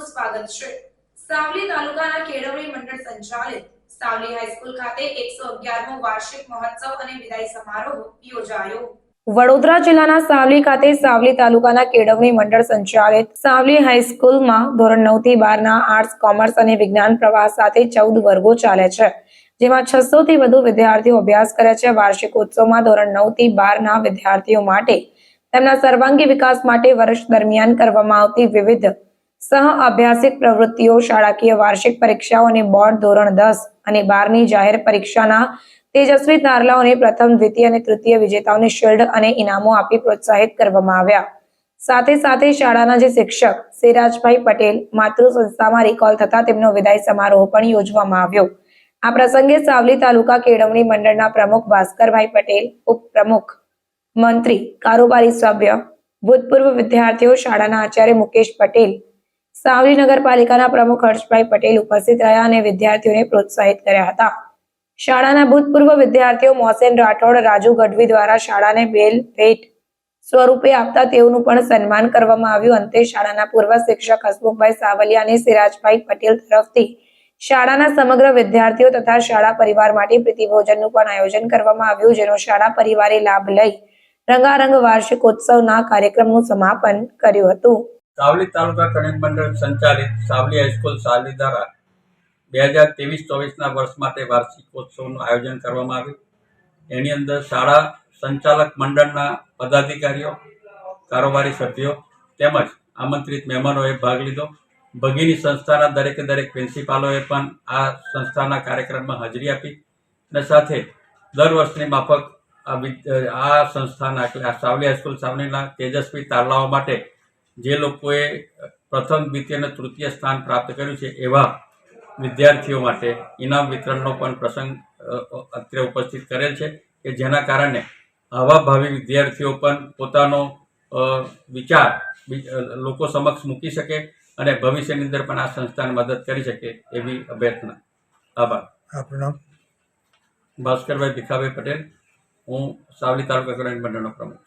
સ્વાગત છે. સાવલી તાલુકાના કેળવણી મંડળ સંચાલિત સાવલી હાઈસ્કૂલ ખાતે એકસો અગિયારમો વાર્ષિક મહોત્સવ અને વિદાય સમારોહ યોજાયો. વડોદરા જિલ્લાના સાવલી ખાતે સાવલી તાલુકાના કેળવણી મંડળ સંચાલિત સાવલી હાઈસ્કૂલમાં ધોરણ નવથી બાર ના આર્ટ્સ, કોમર્સ અને વિજ્ઞાન પ્રવાહ સાથે ચૌદ વર્ગો ચાલે છે. જેમાં છસો થી વધુ વિદ્યાર્થીઓ અભ્યાસ કરે છે. વાર્ષિક ઉત્સવમાં ધોરણ નવથી બાર ના વિદ્યાર્થીઓ માટે તેમના સર્વાંગી વિકાસ માટે વર્ષ દરમિયાન કરવામાં આવતી વિવિધ સહ અભ્યાસિક પ્રવૃત્તિઓ, શાળાકીય વાર્ષિક પરીક્ષાઓ અને બોર્ડ ધોરણ દસ અને બારની જાહેર પરીક્ષાના તેજસ્વી તારલાઓને પ્રથમ, દ્વિતીય અને તૃતીય વિજેતાઓને શિલ્ડ અને ઇનામો આપી પ્રોત્સાહિત કરવામાં આવ્યા. સાથે સાથે શાળાના જે શિક્ષક, સિરાજભાઈ પટેલ, માતૃ સંસ્થામાં રિકોલ થતા તેમનો વિદાય સમારોહ પણ યોજવામાં આવ્યો. આ પ્રસંગે સાવલી તાલુકા કેળવણી મંડળના પ્રમુખ ભાસ્કરભાઈ પટેલ, ઉપપ્રમુખ મંત્રી, કારોબારી સભ્ય, ભૂતપૂર્વ વિદ્યાર્થીઓ, શાળાના આચાર્ય મુકેશ પટેલ સાવલી નગરપાલિકાના પ્રમુખ હર્ષભાઈ પટેલ ઉપસ્થિત રહ્યા અને વિદ્યાર્થીઓને પ્રોત્સાહિત કર્યા હતા. શાળાના ભૂતપૂર્વ વિદ્યાર્થીઓ મોહસેન રાઠોડ, રાજુ ગઢવી દ્વારા શાળાને બેલ, ભેટ સ્વરૂપે આપતા તેઓનું પણ સન્માન કરવામાં આવ્યું. અંતે શાળાના પૂર્વ શિક્ષક હસમુખભાઈ સાવલિયા અને સિરાજભાઈ પટેલ તરફથી શાળાના સમગ્ર વિદ્યાર્થીઓ તથા શાળા પરિવાર માટે પ્રીતિભોજનનું પણ આયોજન કરવામાં આવ્યું, જેનો શાળા પરિવારે લાભ લઈ રંગારંગ વાર્ષિકોત્સવના કાર્યક્રમનું સમાપન કર્યું હતું. સાવલી તાલુકા કણિત મંડળ સંચાલિત સાવલી હાઈસ્કૂલ સાવલી દ્વારા બે હજાર ત્રેવીસ ચોવીસના વર્ષ માટે વાર્ષિકોત્સવનું આયોજન કરવામાં આવ્યું. એની અંદર શાળા સંચાલક મંડળના પદાધિકારીઓ, કારોબારી સભ્યો તેમજ આમંત્રિત મહેમાનોએ ભાગ લીધો. ભગીની સંસ્થાના દરેકે દરેક પ્રિન્સિપાલોએ પણ આ સંસ્થાના કાર્યક્રમમાં હાજરી આપી અને સાથે દર વર્ષની માફક આ સંસ્થાના સાવલી હાઈસ્કૂલ સાવલીના તેજસ્વી તારલાઓ માટે જે લોકોએ પ્રથમ દ્વિતીય અને તૃતીય સ્થાન પ્રાપ્ત કર્યું છે એવા વિદ્યાર્થીઓ માટે ઇનામ વિતરણનો પણ પ્રસંગ અત્રે ઉપસ્થિત કરેલ છે કે જેના કારણે આવા ભાવિ વિદ્યાર્થીઓ પણ પોતાનો વિચાર લોકો સમક્ષ મૂકી શકે અને ભવિષ્યની અંદર પણ આ સંસ્થાને મદદ કરી શકે એવી અભ્યર્થના. આભાર. નામ? ભાસ્કરભાઈ ભીખાભાઈ પટેલ. હું સાવલી તાલુકા ગ્રામીણ મંડળનો પ્રમુખ.